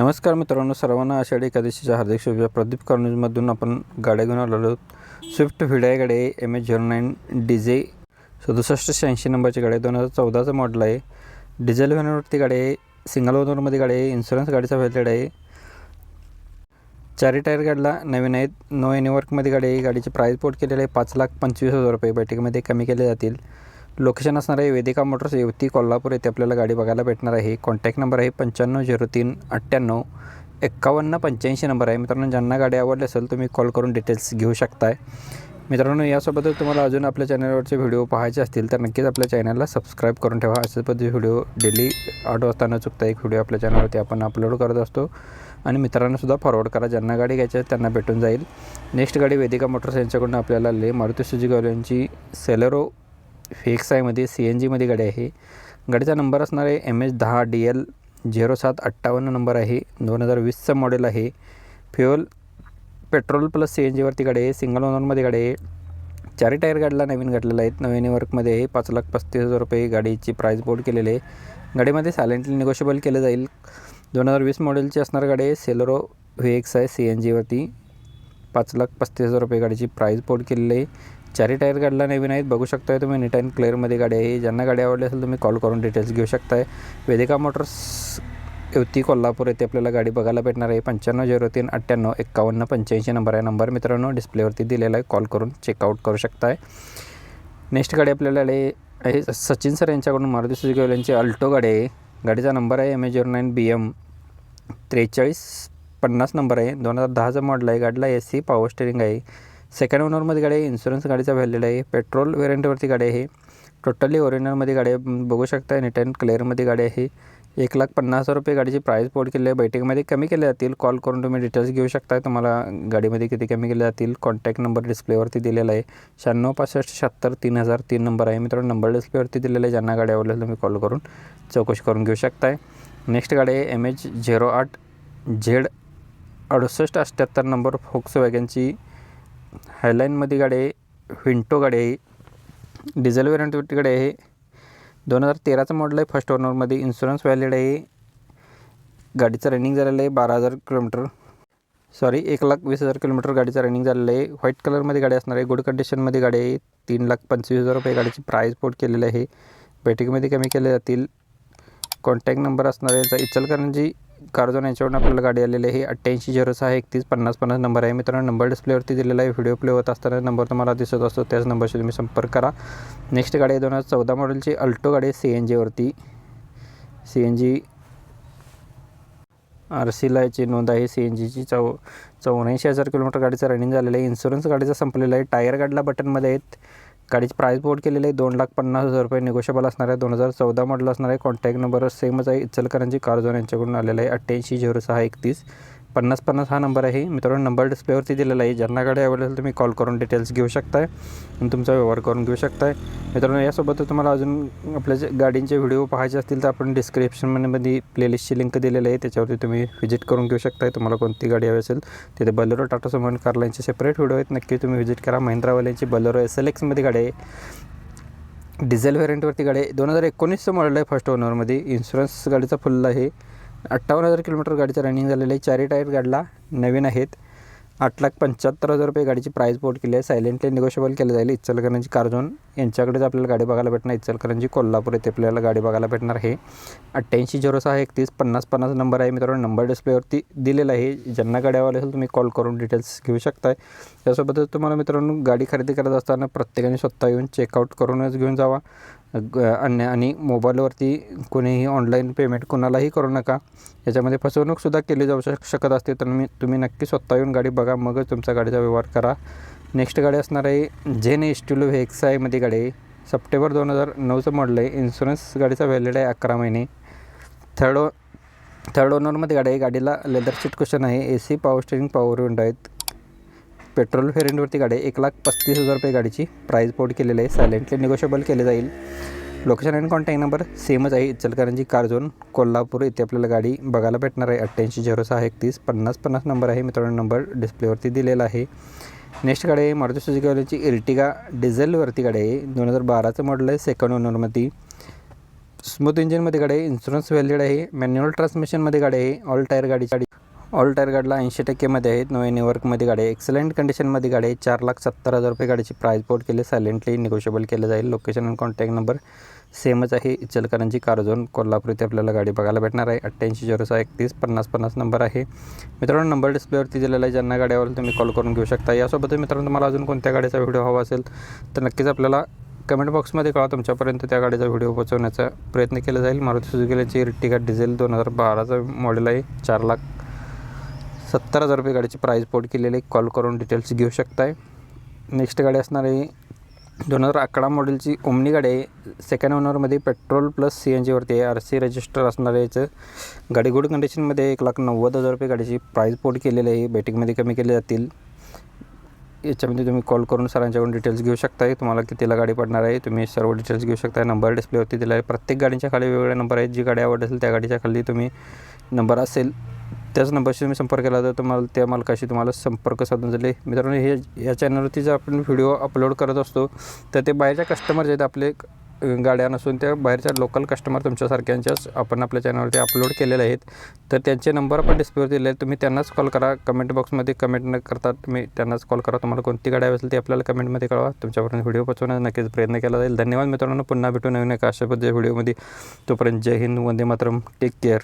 नमस्कार मित्रांनो सर्वांना आषाढी एकादशीच्या हार्दिक शुभेच्छा. प्रदीप कॉर्नेजमधून आपण गाड्या घेऊन आलेलो आहोत. स्विफ्ट व्हिडाय गाडी आहे M H zero nine D J सदुसष्ट शहाऐंशी नंबरची गाडी आहे. दोन हजार चौदाचं मॉडल आहे. डिझेल व्हॅनवरती गाडी आहे. सिंगल ओनरमध्ये गाडी आहे. इन्शुरन्स गाडीचा व्हॅलिड आहे. चारी टायर गाडीला नवीन आहेत. नो एनी वर्कमध्ये गाडी आहे. गाडीची प्राईस पोट केलेली आहे. पाच लाख पंचवीस हजार रुपये. बैठकीमध्ये कमी केले जातील. लोकेशन असणार आहे वेदिका मोटर्स येवती कोल्हापूर येथे आपल्याला गाडी बघायला भेटणार आहे. कॉन्टॅक्ट नंबर आहे पंच्याण्णव झिरो तीन अठ्ठ्याण्णव एक्कावन्न पंच्याऐंशी नंबर आहे. मित्रांनो ज्यांना गाडी आवडली असेल तुम्ही कॉल करून डिटेल्स घेऊ शकताय. मित्रांनो यासोबतच तुम्हाला अजून आपल्या चॅनलवरचे व्हिडिओ पाहायचे असतील तर नक्कीच आपल्या चॅनलला सबस्क्राईब करून ठेवा. असे पद्धती व्हिडिओ डेली आठ वाजता न चुकता एक व्हिडिओ आपल्या चॅनलवरती आपण अपलोड करत असतो. आणि मित्रांनासुद्धा फॉरवर्ड करा. ज्यांना गाडी घ्यायची आहे त्यांना भेटून जाईल. नेक्स्ट गाडी वेदिका मोटर्स यांच्याकडून आपल्याला ले मारुती सुजुकी यांची सेलेरो फेक्स आयमध्ये सी एन जीमध्ये गाडी आहे. गाडीचा नंबर असणार आहे एम एच दहा डी एल झिरो सात अठ्ठावन्न नंबर आहे. दोन हजार वीसचं मॉडेल आहे. Fuel petrol plus C N जीवरती गाडी आहे. सिंगल ओनरमध्ये गाडी आहे. चारी टायर गाडीला नवीन घडलेला आहेत नवीन वर्कमध्ये आहे. पाच लाख पस्तीस हजार रुपये गाडीची प्राईस बोर्ड केलेली आहे. गाडीमध्ये सायलेंटली निगोशिएबल केलं जाईल. दोन हजार वीस मॉडेलची असणार गाडी आहे. सेलोरो व्ही एक्स आहे सी एन जीवरती पाच लाख पस्तीस हजार रुपये गाडीची प्राईस बोर्ड केलेली आहे. चारी टायर गाडीला नवीन आहेत बघू शकताय तुम्ही नीट अँड क्लिअरमध्ये गाडी आहे. ज्यांना गाडी आवडली असेल तुम्ही कॉल करून डिटेल्स घेऊ शकताय. वेदिका मोटर्स युती कोल्हापूर येथे आपल्याला गाडी बघायला भेटणार आहे. पंच्याण्णव झिरो तीन अठ्ठ्याण्णव एक्कावन्न पंच्याऐंशी नंबर आहे. नंबर मित्रांनो डिस्प्लेवरती दिलेला आहे. कॉल करून चेकआउट करू शकताय. नेक्स्ट गाडी आपल्याला आहे. आहे सचिन सर यांच्याकडून मारुती सुजुकी यांची अल्टो गाडी आहे. गाडीचा नंबर आहे M A zero nine B M त्रेचाळीस पन्नास नंबर आहे. दोन हजार दहाचा मॉडल आहे. गाडीला ए सी पॉवर स्टेरिंग आहे. सेकंड ओनरमध्ये गाडी आहे इन्शुरन्स गाडीचा व्हॅलिड आहे पेट्रोल वेरियंटवरती गाडी आहे टोटली ओरिजिनलमध्ये गाडी आहे बघू शकता नीट अँड क्लिअरमध्ये गाडी आहे. एक लाख पन्नास हजार रुपये गाडीची प्राईस पोड केली आहे बैठकीमध्ये कमी केले जातील. कॉल करून तुम्ही डिटेल्स घेऊ शकता तुम्हाला गाडीमध्ये किती कमी केले जातील. कॉन्टॅक्ट नंबर डिस्प्लेवरती दिलेला आहे. शहाण्णव पासष्ट शहात्तर तीन हजार तीन नंबर आहे मित्रांनो. नंबर डिस्प्लेवरती दिलेला आहे ज्यांना गाडी आवडली तुम्ही कॉल करून चौकशी करून घेऊ शकताय. नेक्स्ट गाडी आहे एम एच झिरो आठ झेड अडुसष्ट अठ्ठ्याहत्तर नंबर फोक्स वॅगनची हायलाईनमध्ये गाडी आहे विंटो गाडी आहे डिझेल वेरियंटवरती गाडी आहे. दोन हजार तेराचं मॉडल आहे फर्स्ट ओनरमध्ये इन्शुरन्स व्हॅलिड आहे. गाडीचं रनिंग झालेलं आहे बारा हजार किलोमीटर सॉरी एक लाख वीस हजार किलोमीटर गाडीचं रनिंग झालेलं आहे. व्हाईट कलरमध्ये गाडी असणार आहे गुड कंडिशनमध्ये गाडी आहे. तीन लाख पंचवीस हजार रुपये गाडीची प्राईस पोट केलेली आहे. बैठकीमध्ये कमी केले जातील. कॉन्टॅक्ट नंबर असणार आहे याचा. इचलकरंजी कारजोन याच्यावरून आपल्याला गाडी आलेली आहे. अठ्ठ्याऐंशी झिरो सहा एकतीस पन्नास पन्नास नंबर आहे. मित्रांनो नंबर डिस्प्लेवरती दिलेला आहे. व्हिडिओ प्ले होत असताना नंबर तुम्हाला दिसत असतो त्याच नंबरशी तुम्ही संपर्क करा. नेक्स्ट गाडी आहे दोन हजार चौदा मॉडेलची अल्टो गाडी आहे सी एन जीवरती सी एन जी आर सीला याची नोंद आहे. सी एन जीची चौ चौऱ्याऐंशी हजार किलोमीटर गाडीचं रनिंग झालेलं आहे. इन्शुरन्स गाडीचा संपलेला आहे. टायर गाडीला बटनमध्ये आहेत. गाडीची प्राईस बोर्ड केलेली आहे. दोन लाख पन्नास हजार रुपये निगोशिएबल असणार आहे. दोन हजार चौदा मॉडल असणार आहे. कॉन्टॅक्ट नंबर सेमच आहे. इचलकरांची कारझोन यांच्याकडून आलेला आहे. अठ्ठ्याऐंशी झिरो सहा एकतीस. पन्नास पन्नास हा नंबर आहे. मित्रांनो नंबर डिस्प्लेवरती दिलेला आहे. ज्यांना गाडी अवेलेबल तुम्ही कॉल करून डिटेल्स घेऊ शकताय आणि तुमचा व्यवहार करून घेऊ शकताय. मित्रांनो यासोबत तुम्हाला अजून आपल्या जे गाडींचे व्हिडिओ पाहायचे असतील तर आपण डिस्क्रिप्शनमध्ये प्लेलिस्टची लिंक दिलेली आहे. त्याच्यावरती तुम्ही व्हिजिट करून घेऊ शकताय. तुम्हाला कोणती गाडी हवी असेल तिथे बलेरो टाटा सुमन कारलाईनचे सेपरेट व्हिडिओ आहेत. नक्की तुम्ही व्हिजिट करा. महिंद्रावाल्यांची बलेरो एस एल एक्समध्ये गाडी आहे. डिझेल व्हेरियंटवरती गाडी आहे. दोन हजार एकोणीसचं मॉडेल आहे फर्स्ट ओनरमध्ये इन्शुरन्स गाडीचा फुल आहे. अठ्ठावन्न हजार किलोमीटर गाडीचं रनिंग झालेलं आहे. चारी टायर गाडीला नवीन आहेत. आठ लाख पंच्याहत्तर हजार रुपये गाडीची प्राईस बोर्ड केली आहे. सायलेंटली निगोशिएबल केलं जाईल. इचलकरंजी कारझोन यांच्याकडेच आपल्याला गाडी बघायला भेटणार इचलकरंजी कोल्हापूर येथे आपल्याला गाडी बघायला भेटणार आहे. अठ्ठ्याऐंशी झिरो सहा एकतीस पन्नास पन्नास नंबर आहे मित्रांनो नंबर डिस्प्लेवरती दिलेला आहे. ज्यांना गाडी हवी असेल तुम्ही कॉल करून डिटेल्स घेऊ शकताय. त्यासोबतच तुम्हाला मित्रांनो गाडी खरेदी करत असताना प्रत्येकाने स्वतः येऊन चेकआउट करूनच घेऊन जावा. अन्य आणि मोबाईलवरती कोणीही ऑनलाईन पेमेंट कोणालाही करू नका. याच्यामध्ये फसवणूकसुद्धा केली जाऊ शक शकत असते. तर मी तुम्ही नक्की स्वतः येऊन गाडी बघा. मगच तुमचा गाडीचा व्यवहार करा. नेक्स्ट गाडी असणार आहे झेन एस्टिलो व्हेक्स आयमध्ये गाडी आहे. सप्टेंबर दोन हजार नऊचं मॉडल आहे. इन्शुरन्स गाडीचा व्हॅलिड आहे अकरा महिने. थर्ड ओ थर्ड ओनरमध्ये गाडी आहे. गाडीला लेदर सीट क्वेश्चन आहे. A C power steering power window आहेत. पेट्रोल फेरेंटवरती गाडी आहे. एक लाख पस्तीस हजार रुपये गाडीची प्राईस बोर्ड केलेली आहे. सायलेंटली निगोशिएबल केले जाईल. लोकेशन अँड कॉन्टॅक्ट नंबर सेमच आहे. Ichalkaranji car zone Kolhapur. इथे आपल्याला गाडी बघायला भेटणार आहे. अठ्ठ्याऐंशी झिरो सहा एकतीस पन्नास पन्नास नंबर आहे. मित्रांनो नंबर डिस्प्लेवरती दिलेला आहे. नेक्स्ट गाडी आहे मारुती सुजुकीवाल्याची इर्टिगा डिझेलवरती गाडी आहे. दोन हजार बाराचं मॉडल आहे सेकंड ओनरमध्ये स्मूथ इंजिनमध्ये गाडी आहे इन्शुरन्स व्हॅलिड आहे मॅन्युअल ट्रान्समिशनमध्ये गाडी आहे ऑल टायर गाडी गाडी. ऑल टायर गाडीला ऐंशी टक्केमध्ये आहेत. नवे नेवर्कमध्ये गाडी आहे. एक्सलंट कंडिशनमध्ये गाडी आहे. चार लाख सत्तर हजार रुपये गाडीची प्राईस पोर्ट केली. सायलेंटली निगोशिएबल केलं जाईल. लोकेशन आणि कॉन्टॅक्ट नंबर सेमच आहे. इचलकरंजी कारझोन कोल्हापूर इथे आपल्याला गाडी बघायला भेटणार आहे. अठ्ठ्याऐंशी झिरो सहा एकतीस पन्नास पन्नास नंबर आहे. मित्रांनो नंबर डिस्प्लेवरती दिलेला आहे. ज्यांना गाड्यावर तुम्ही कॉल करून घेऊ शकता. यासोबत मित्रांनो तुम्हाला अजून कोणत्या गाडीचा व्हिडिओ हवा असेल तर नक्कीच आपल्याला कमेंट बॉक्समध्ये कळा तुमच्यापर्यंत त्या गाडीचा व्हिडिओ पोहोचवण्याचा प्रयत्न केला जाईल. मारुती सुझुकीची इर्टिगा डिझेल दोन हजार बाराचं मॉडेल आहे. चार लाख सत्तर हजार रुपये गाडीची प्राईस पोर्ट केलेली आहे. कॉल करून डिटेल्स घेऊ शकताय. नेक्स्ट गाडी असणार आहे दोन हजार अकरा मॉडेलची ओमनी गाडी आहे. सेकंड ओनरमध्ये पेट्रोल प्लस सी एन जीवरती आहे. आर सी रजिस्टर असणार आहे याचं. गाडी गुड कंडिशनमध्ये एक लाख नव्वद हजार रुपये गाडीची प्राईस पोट केलेली आहे. बेटिंगमध्ये कमी केले जातील. याच्यामध्ये तुम्ही कॉल करून सरांच्याकडून डिटेल्स घेऊ शकताय. तुम्हाला कितीला गाडी पडणार आहे तुम्ही सर्व डिटेल्स घेऊ शकताय. नंबर डिस्प्लेवरती दिला आहे. प्रत्येक गाडीच्या खाली वेगवेगळे नंबर आहेत. जी गाडी आवडत असेल त्या गाडीच्या खाली तुम्ही नंबर असेल. त्याच नंबरशी तुम्ही संपर्क केला तर तुम्हाला त्या मालकाशी तुम्हाला संपर्क साधून झाले मित्रांनो हे या चॅनलवरती जर आपण व्हिडिओ अपलोड करत असतो तर ते बाहेरच्या कस्टमर जे आहेत आपले गाड्या नसून त्या बाहेरच्या लोकल कस्टमर तुमच्यासारख्यांच्याच आपण आपल्या चॅनलवरती अपलोड केलेले आहेत. तर त्यांचे नंबर आपण डिस्प्लेवर दिले आहेत. तुम्ही त्यांनाच कॉल करा. कमेंट बॉक्समध्ये कमेंट न करता तुम्ही त्यांनाच कॉल करा. तुम्हाला कोणती गाडी असेल ती आपल्याला कमेंटमध्ये कळवा. तुमच्यापर्यंत व्हिडिओ पोहोचवण्याचा नक्कीच प्रयत्न केला जाईल. धन्यवाद मित्रांनो. पुन्हा भेटू नवीन एका अशा पद्धतीच्या व्हिडिओमध्ये तोपर्यंत जय हिंद वंदे मातरम. Take care